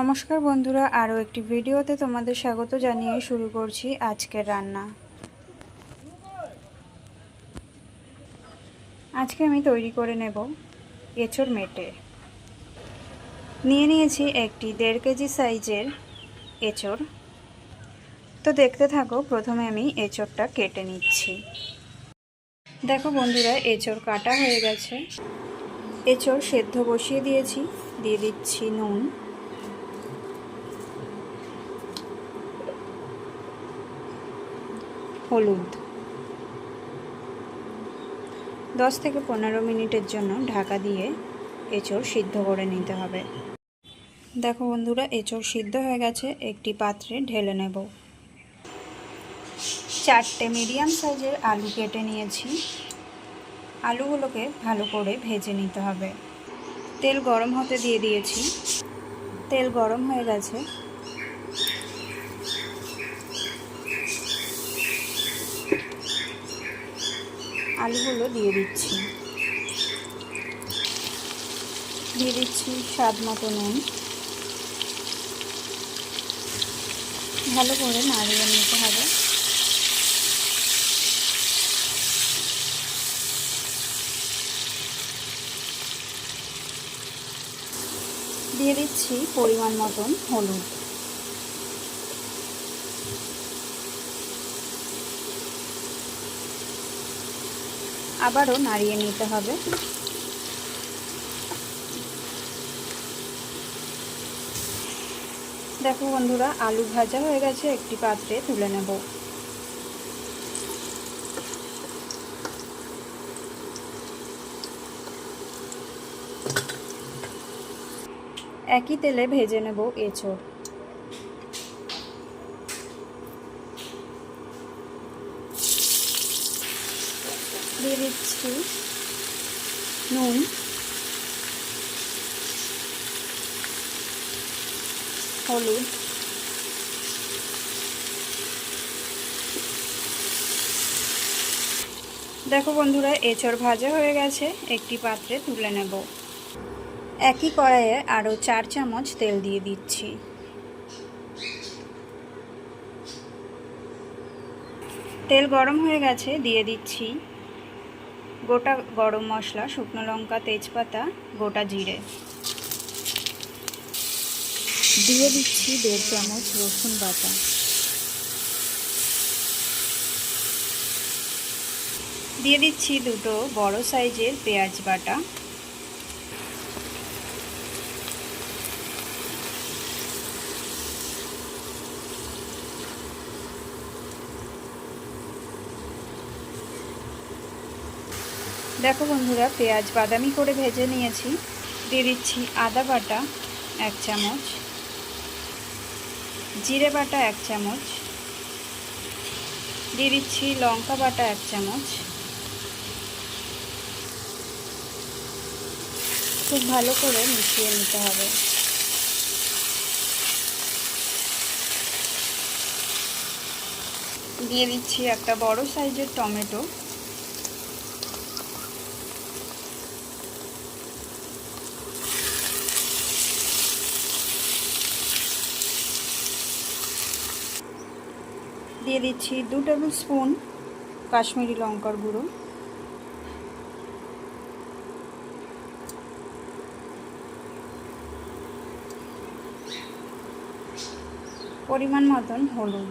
নমস্কার বন্ধুরা, আরও একটি ভিডিওতে তোমাদের স্বাগত জানিয়ে শুরু করছি আজকের রান্না। আজকে আমি তৈরি করে নেব এঁচড় মেটে। নিয়ে নিয়েছি একটি দেড় কেজি সাইজের এঁচড়। তো দেখতে থাকো, প্রথমে আমি এঁচড়টা কেটে নিচ্ছি। দেখো বন্ধুরা, এঁচড় কাটা হয়ে গেছে। এঁচড় সেদ্ধ বসিয়ে দিয়েছি, দিয়ে দিচ্ছি নুন। হলুদ। দশ থেকে পনেরো মিনিটের জন্য ঢাকা দিয়ে এঁচড় সিদ্ধ করে নিতে হবে। দেখো বন্ধুরা, এঁচড় সিদ্ধ হয়ে গেছে, একটি পাত্রে ঢেলে নেব। চারটে মিডিয়াম সাইজের আলু কেটে নিয়েছি। আলুগুলোকে ভালো করে ভেজে নিতে হবে। তেল গরম হতে দিয়ে দিয়েছি। তেল গরম হয়ে গেছে। আলুগুলো দিয়ে দিচ্ছি। দিয়ে দিচ্ছি স্বাদ মতো নুন। ভালো করে নাড়িয়ে নিতে হবে। দিয়ে দিচ্ছি পরিমাণ মতন হলুদ। আবারও নাড়িয়ে নিতে হবে। দেখো বন্ধুরা, আলু ভাজা হয়ে গেছে, একটি পাত্রে তুলে নেব। একই তেলে ভেজে নেব এঁচড় দিয়ে দিচ্ছি নুন। হলুদ। দেখো বন্ধুরা, এঁচড় ভাজা হয়ে গেছে। একটি পাত্রে তুলে নেব। একই কড়াইয়ে আরও চার চামচ তেল দিয়ে দিচ্ছি। তেল গরম হয়ে গেছে, দিয়ে দিচ্ছি গোটা গরম মশলা, শুকনো লঙ্কা, তেজপাতা, গোটা জিরে। দিয়ে দিচ্ছি দেড় চামচ রসুন বাটা। দিয়ে দিচ্ছি দুটো বড় সাইজের পেঁয়াজ বাটা। দেখো বন্ধুরা, পেঁয়াজ বাদামি করে ভেজে নিয়েছি। দিয়ে দিচ্ছি আদা বাটা এক চামচ, জিরে বাটা এক চামচ, দিয়ে দিচ্ছি লঙ্কা বাটা এক চামচ। খুব ভালো করে মিশিয়ে নিতে হবে। দিয়ে দিচ্ছি একটা বড় সাইজের টমেটো। দিয়ে দিচ্ছি দু টেবিল স্পুন কাশ্মীরি লঙ্কার গুঁড়ো। পরিমাণ মতন হলুদ।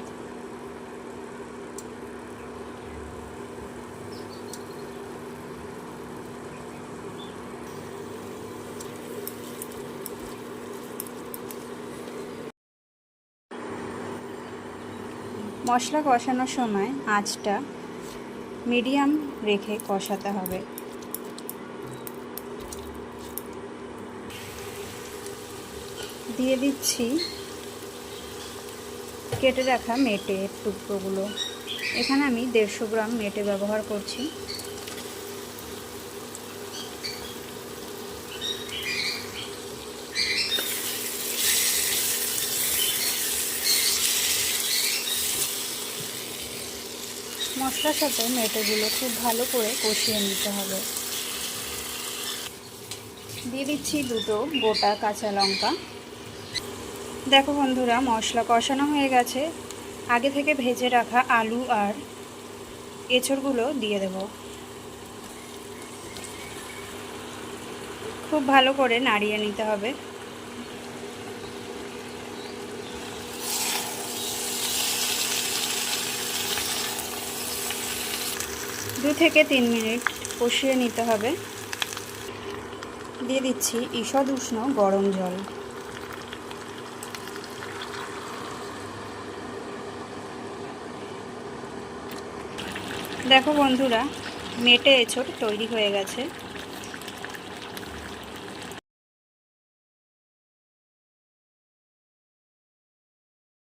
মশলা কষানোর সময় আঁচটা মিডিয়াম রেখে কষাতে হবে। দিয়ে দিচ্ছি কেটে রাখা মেটে টুকরোগুলো। এখানে আমি দেড়শো গ্রাম মেটে ব্যবহার করছি। মশলার সাথে মেটেগুলো খুব ভালো করে কষিয়ে নিতে হবে। দিয়ে দিচ্ছি দুটো গোটা কাঁচা লঙ্কা। দেখো বন্ধুরা, মশলা কষানো হয়ে গেছে। আগে থেকে ভেজে রাখা আলু আর এঁচড়গুলো দিয়ে দেব। খুব ভালো করে নাড়িয়ে নিতে হবে। দু থেকে তিন মিনিট কষিয়ে নিতে হবে। দিয়ে দিচ্ছি ঈষদ উষ্ণ গরম জল। দেখো বন্ধুরা, মেটে এঁচড় তৈরি হয়ে গেছে।